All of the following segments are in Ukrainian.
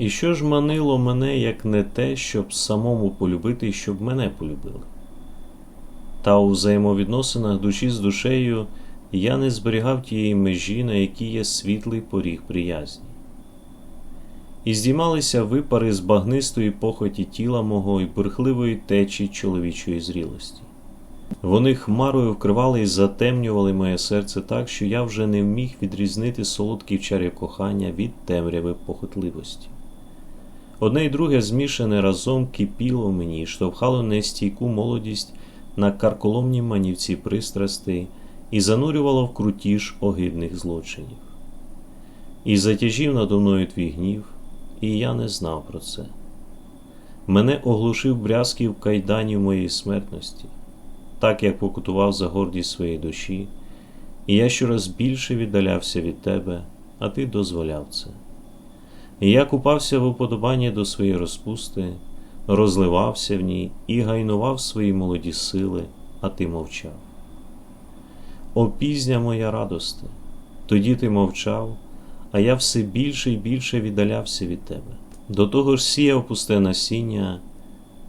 І що ж манило мене, як не те, щоб самому полюбити щоб мене полюбили? Та у взаємовідносинах душі з душею я не зберігав тієї межі, на якій є світлий поріг приязні. І здіймалися випари з багнистої похоті тіла мого і бурхливої течі чоловічої зрілості. Вони хмарою вкривали і затемнювали моє серце так, що я вже не вміг відрізнити солодкий чарі кохання від темряви похотливості. Одне й друге змішане разом кипіло в мені і штовхало нестійку молодість на карколомні манівці пристрастей і занурювало в крутіж огидних злочинів. І затяжів надо мною твій гнів, і я не знав про це. Мене оглушив брязків кайданів моєї смертності, так як покутував за гордість своєї душі, і я щораз більше віддалявся від тебе, а ти дозволяв це. І я купався в уподобанні до своєї розпусти, розливався в ній і гайнував свої молоді сили, а ти мовчав. О пізня моя радости, тоді ти мовчав, а я все більше і більше віддалявся від тебе. До того ж сіяв пусте насіння,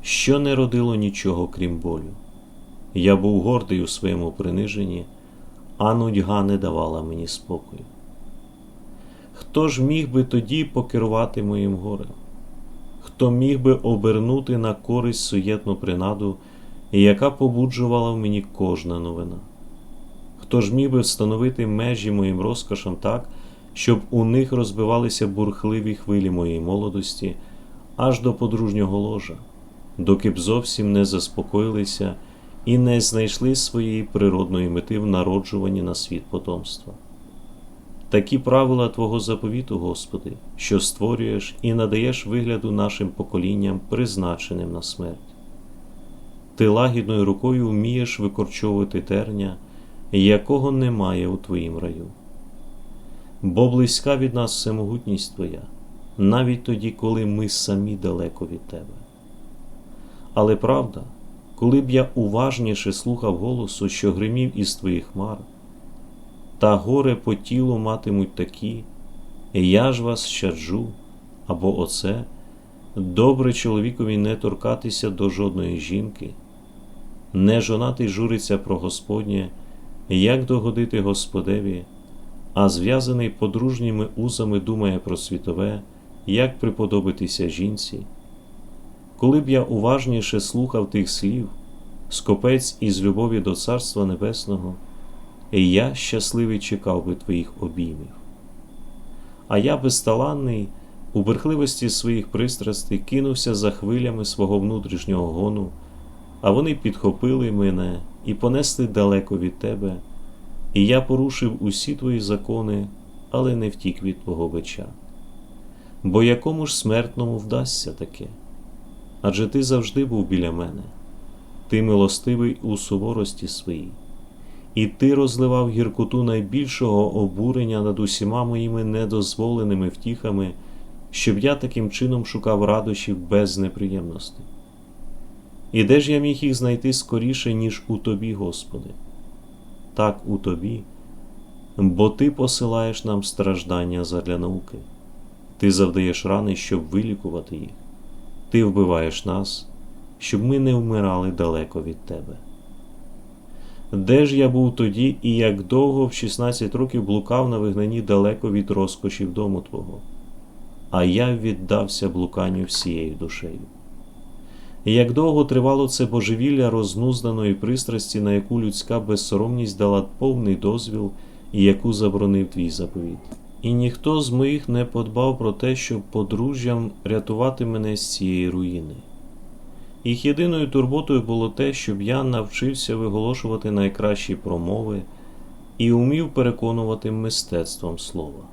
що не родило нічого, крім болю. Я був гордий у своєму приниженні, а нудьга не давала мені спокою. Хто ж міг би тоді покерувати моїм горем? Хто міг би обернути на користь суєтну принаду, яка побуджувала в мені кожна новина? Хто ж міг би встановити межі моїм розкошам так, щоб у них розбивалися бурхливі хвилі моєї молодості аж до подружнього ложа, доки б зовсім не заспокоїлися і не знайшли своєї природної мети в народжуванні на світ потомства? Такі правила Твого заповіту, Господи, що створюєш і надаєш вигляду нашим поколінням, призначеним на смерть. Ти лагідною рукою вмієш викорчовувати терня, якого немає у Твоїм раю. Бо близька від нас всемогутність Твоя, навіть тоді, коли ми самі далеко від Тебе. Але правда, коли б я уважніше слухав голосу, що гримів із Твоїх хмар, та горе по тілу матимуть такі, я ж вас щаджу, або оце, добре чоловікові не торкатися до жодної жінки, не жонатий журиться про Господнє, як догодити Господеві, а зв'язаний подружніми узами думає про світове, як приподобитися жінці. Коли б я уважніше слухав тих слів, скопець із любові до Царства Небесного, і я щасливий чекав би твоїх обіймів. А я безталанний, у брехливості своїх пристрастей кинувся за хвилями свого внутрішнього гону, а вони підхопили мене і понесли далеко від тебе, і я порушив усі твої закони, але не втік від твого бича. Бо якому ж смертному вдасться таке? Адже ти завжди був біля мене, ти милостивий у суворості своїй і ти розливав гіркоту найбільшого обурення над усіма моїми недозволеними втіхами, щоб я таким чином шукав радощів без неприємностей. І де ж я міг їх знайти скоріше, ніж у тобі, Господи? Так у тобі, бо Ти посилаєш нам страждання задля науки, Ти завдаєш рани, щоб вилікувати їх, Ти вбиваєш нас, щоб ми не вмирали далеко від Тебе. Де ж я був тоді і як довго в 16 років блукав на вигнанні далеко від розкошів дому Твого, а я віддався блуканню всією душею. І як довго тривало це божевілля рознузданої пристрасті, на яку людська безсоромність дала повний дозвіл і яку заборонив твій заповіт. І ніхто з моїх не подбав про те, щоб подружжям рятувати мене з цієї руїни. Їх єдиною турботою було те, щоб я навчився виголошувати найкращі промови і умів переконувати мистецтвом слова.